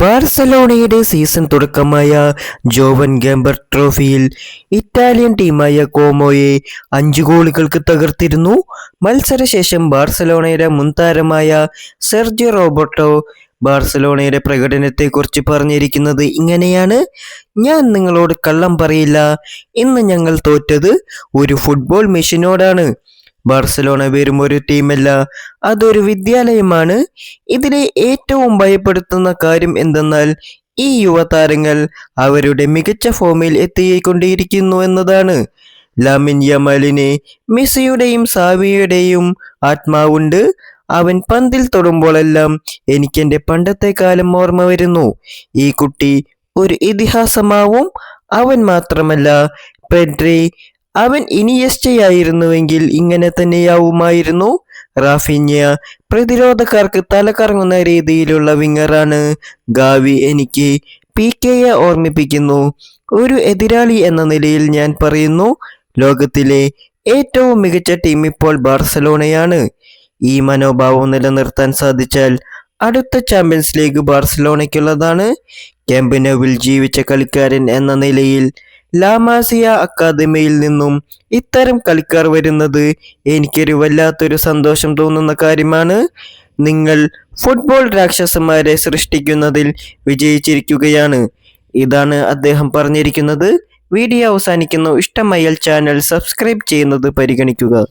ബാർസലോണയുടെ season തുടക്കമായ Joan ഗാംബർ ട്രോഫിയിൽ Italian ടീമായ കോമോയെ അഞ്ച് ഗോളുകൾക്ക് തകർത്തിരുന്നു. മത്സരശേഷം ബാർസലോണയുടെ മുൻതാരമായ സെർജി റോബർട്ടോ ബാർസലോണയുടെ പ്രകടനത്തെക്കുറിച്ച് പറഞ്ഞിരിക്കുന്നത് ഇങ്ങനെയാണ്. ഞാൻ നിങ്ങളോട് കള്ളം പറയില്ല. ഇന്ന് ഞങ്ങൾ തോറ്റത് ഒരു ഫുട്ബോൾ മെഷീനോടാണ്. ബാർസലോണ വെറും ഒരു ടീമല്ല അതൊരു വിദ്യാലയമാണ്. ഇതിലെ ഏറ്റവും ഭയപ്പെടുത്തുന്ന കാര്യം എന്തെന്നാൽ ഈ യുവതാരങ്ങൾ അവരുടെ മികച്ച ഫോമിൽ എത്തിക്കൊണ്ടിരിക്കുന്നു എന്നതാണ്. ലാമിൻ യമാലിന് മെസ്സിയുടെയും സാവിയുടെയും ആത്മാവുണ്ട്. അവൻ പന്തിൽ തൊടുമ്പോഴെല്ലാം എന്റെ പണ്ടത്തെ കാലം ഓർമ്മ വരുന്നു. ഈ കുട്ടി ഒരു ഇതിഹാസമാവും. അവൻ മാത്രമല്ല പെഡ്രി അവൻ ഇനിയസ്റ്റയായിരുന്നുവെങ്കിൽ ഇങ്ങനെ തന്നെയാവുമായിരുന്നു. റാഫിന്യ പ്രതിരോധക്കാർക്ക് തലകറങ്ങുന്ന രീതിയിലുള്ള വിങ്ങറാണ്. ഗാവി എനിക്ക് പി കെയെ ഓർമ്മിപ്പിക്കുന്നു. ഒരു എതിരാളി എന്ന നിലയിൽ ഞാൻ പറയുന്നു ലോകത്തിലെ ഏറ്റവും മികച്ച ടീം ഇപ്പോൾ ബാർസലോണയാണ്. ഈ മനോഭാവം നിലനിർത്താൻ സാധിച്ചാൽ അടുത്ത ചാമ്പ്യൻസ് ലീഗ് ബാർസലോണയ്ക്കുള്ളതാണ്. ക്യാമ്പിനോവിൽ ജീവിച്ച കളിക്കാരൻ എന്ന നിലയിൽ ലാമാസിയ അക്കാദമിയിൽ നിന്നും ഇത്തരം കളിക്കാർ വരുന്നത് എനിക്കൊരു വല്ലാത്തൊരു സന്തോഷം തോന്നുന്ന കാര്യമാണ്. നിങ്ങൾ ഫുട്ബോൾ രാക്ഷസന്മാരെ സൃഷ്ടിക്കുന്നതിൽ വിജയിച്ചിരിക്കുകയാണ്. ഇതാണ് അദ്ദേഹം പറഞ്ഞിരിക്കുന്നത്. വീഡിയോ അവസാനിക്കുന്നു. ഇഷ്ടമയൽ ചാനൽ സബ്സ്ക്രൈബ് ചെയ്യുന്നത് പരിഗണിക്കുക.